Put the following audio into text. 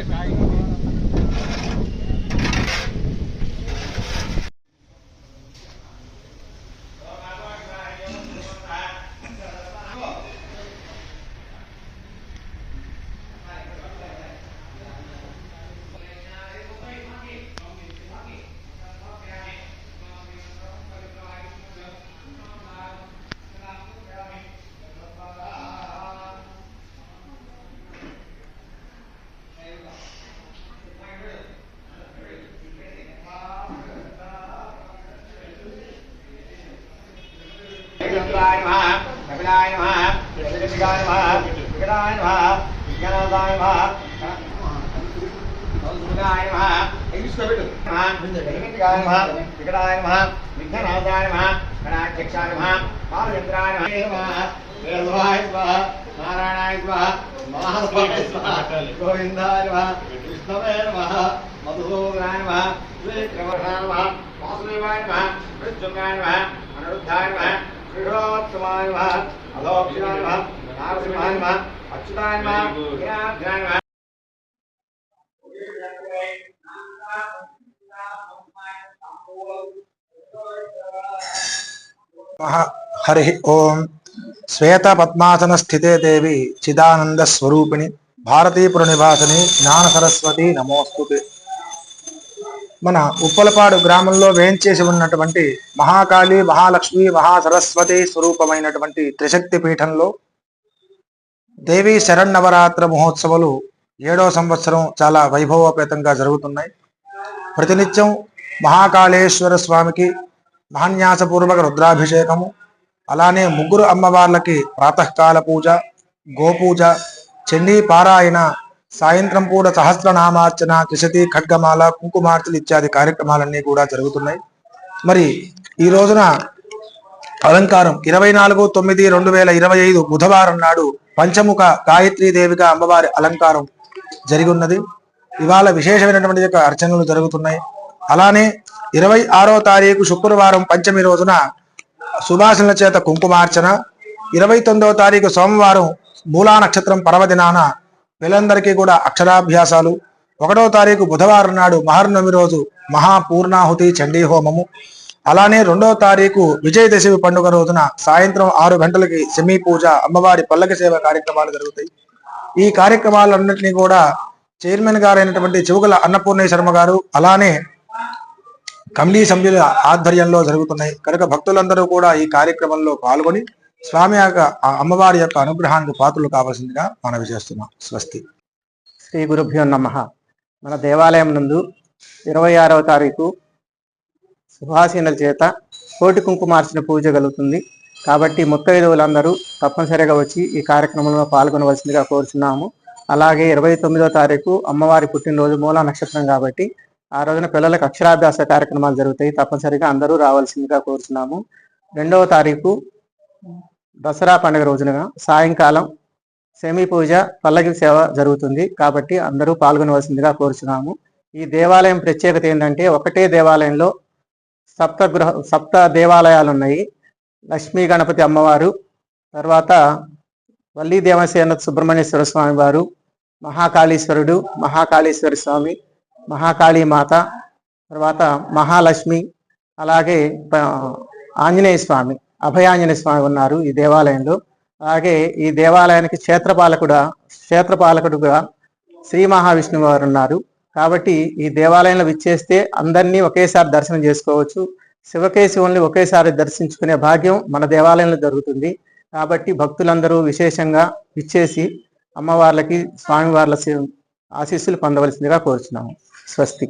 Aí. వేద్దాం. అంటే సాయి చంద్రాయ నమః కపిలాయ నమః జగదిగాయ నమః వికటాయ నమః విజ్ఞానాయ నమః సౌందర్యాయ నమః ఐశ్వర్యుడు నమః జగదిగాయ నమః వికటాయ నమః విఘ్ననాథాయ నమః గణాధ్యక్షాయ నమః బాలచంద్రాయ నమః వేదవాయ స్వాహ నారాయణాయ స్వాహ మహాస్వాయ స్వాహ గోవిందాయ నమః విష్ణవే నమః మధుసూదనాయ నమః శ్రీకృష్ణాయ నమః వాసుదేవాయ నమః మృత్యుంగాయ నమః అనిరుద్ధాయ నమః శ్రీరోత్తమాయ నమః అలోక్షణాయ నమః నారసింహాయ నమః అచ్యుతాయ నమః వినాయకాయ నమః మహ- హరి ఓం శ్వేత మన ఉప్పలపాడు గ్రామంలో వేయించేసి ఉన్నటువంటి మహాకాళి మహాలక్ష్మి మహాసరస్వతి స్వరూపమైనటువంటి త్రిశక్తి పీఠంలో దేవి శరణవరాత్ర మహోత్సవాలు ఏడో సంవత్సరం చాలా వైభవోపేతంగా జరుగుతున్నాయి. ప్రతినిత్యం మహాకాళేశ్వర స్వామికి మహాన్యాసపూర్వక రుద్రాభిషేకము అలానే ముగ్గురు అమ్మవార్లకి ప్రాతకాల పూజ గోపూజ చండీ పారాయణ సాయంత్రం పూట సహస్రనామార్చన త్రిశతి ఖడ్గమాల కుంకుమార్చలు ఇత్యాది కార్యక్రమాలన్నీ కూడా జరుగుతున్నాయి. మరి ఈ రోజున అలంకారం ఇరవై నాలుగు తొమ్మిది రెండు వేల ఇరవై ఐదు బుధవారం నాడు పంచముఖ గాయత్రీ దేవిగా అమ్మవారి అలంకారం జరిగి ఉన్నది ఇవాళ విశేషమైనటువంటి యొక్క అర్చనలు జరుగుతున్నాయి. అలానే ఇరవై ఆరో తారీఖు శుక్రవారం పంచమి రోజున సుభాషణల చేత కుంకుమార్చన ఇరవై తొమ్మిదవ తారీఖు సోమవారం మూలా నక్షత్రం పర్వదినాన వీళ్ళందరికీ కూడా అక్షరాభ్యాసాలు. ఒకటో తారీఖు బుధవారం నాడు మహర్నవమి రోజు మహాపూర్ణాహుతి చండీ హోమము. అలానే రెండవ తారీఖు విజయదశమి పండుగ రోజున సాయంత్రం ఆరు గంటలకి సెమీ పూజ అమ్మవారి పల్లకి సేవ కార్యక్రమాలు జరుగుతాయి. ఈ కార్యక్రమాలన్నింటినీ కూడా చైర్మన్ గారైనటువంటి చివుకల అన్నపూర్ణ శర్మ గారు అలానే కమిటీ సభ్యుల ఆధ్వర్యంలో జరుగుతున్నాయి. కనుక భక్తులందరూ కూడా ఈ కార్యక్రమంలో పాల్గొని స్వామి యొక్క ఆ అమ్మవారి యొక్క అనుగ్రహానికి పాత్రలు కావాల్సిందిగా మనవి చేస్తున్నాం. స్వస్తి. శ్రీ గురుభ్యో నమ. మన దేవాలయం నందు ఇరవై ఆరవ తారీఖు సుభాసీనుల చేత కోటి కుంకుమార్చిన పూజ కలుగుతుంది. కాబట్టి ముత్తైదువులందరూ తప్పనిసరిగా వచ్చి ఈ కార్యక్రమంలో పాల్గొనవలసిందిగా కోరుచున్నాము. అలాగే ఇరవై తొమ్మిదో తారీఖు అమ్మవారి పుట్టినరోజు మూలా నక్షత్రం కాబట్టి ఆ రోజున పిల్లలకు అక్షరాభ్యాస కార్యక్రమాలు జరుగుతాయి. తప్పనిసరిగా అందరూ రావాల్సిందిగా కోరుచున్నాము. రెండవ తారీఖు దసరా పండుగ రోజున సాయంకాలం సెమీ పూజ పల్లకి సేవ జరుగుతుంది. కాబట్టి అందరూ పాల్గొనవలసిందిగా కోరుచున్నాము. ఈ దేవాలయం ప్రత్యేకత ఏంటంటే ఒకటే దేవాలయంలో సప్త గృహ సప్త దేవాలయాలు ఉన్నాయి లక్ష్మీ గణపతి అమ్మవారు తర్వాత వల్లీ దేవసేన సుబ్రహ్మణ్యేశ్వర స్వామి వారు మహాకాళీశ్వరుడు మహాకాళీశ్వర స్వామి మహాకాళీ మాత తర్వాత మహాలక్ష్మి అలాగే ఆంజనేయ స్వామి. అభయాంజనేయ స్వామి ఉన్నారు ఈ దేవాలయంలో. అలాగే ఈ దేవాలయానికి క్షేత్రపాలకుడు క్షేత్రపాలకుడుగా శ్రీ మహావిష్ణువు వారు ఉన్నారు. కాబట్టి ఈ దేవాలయంలో విచ్చేస్తే అందరినీ ఒకేసారి దర్శనం చేసుకోవచ్చు. శివకేశవుల్ని ఒకేసారి దర్శించుకునే భాగ్యం మన దేవాలయంలో జరుగుతుంది. కాబట్టి భక్తులందరూ విశేషంగా విచ్చేసి అమ్మవార్లకి స్వామివార్ల ఆశీస్సులు పొందవలసిందిగా కోరుచున్నాము. స్వస్తి.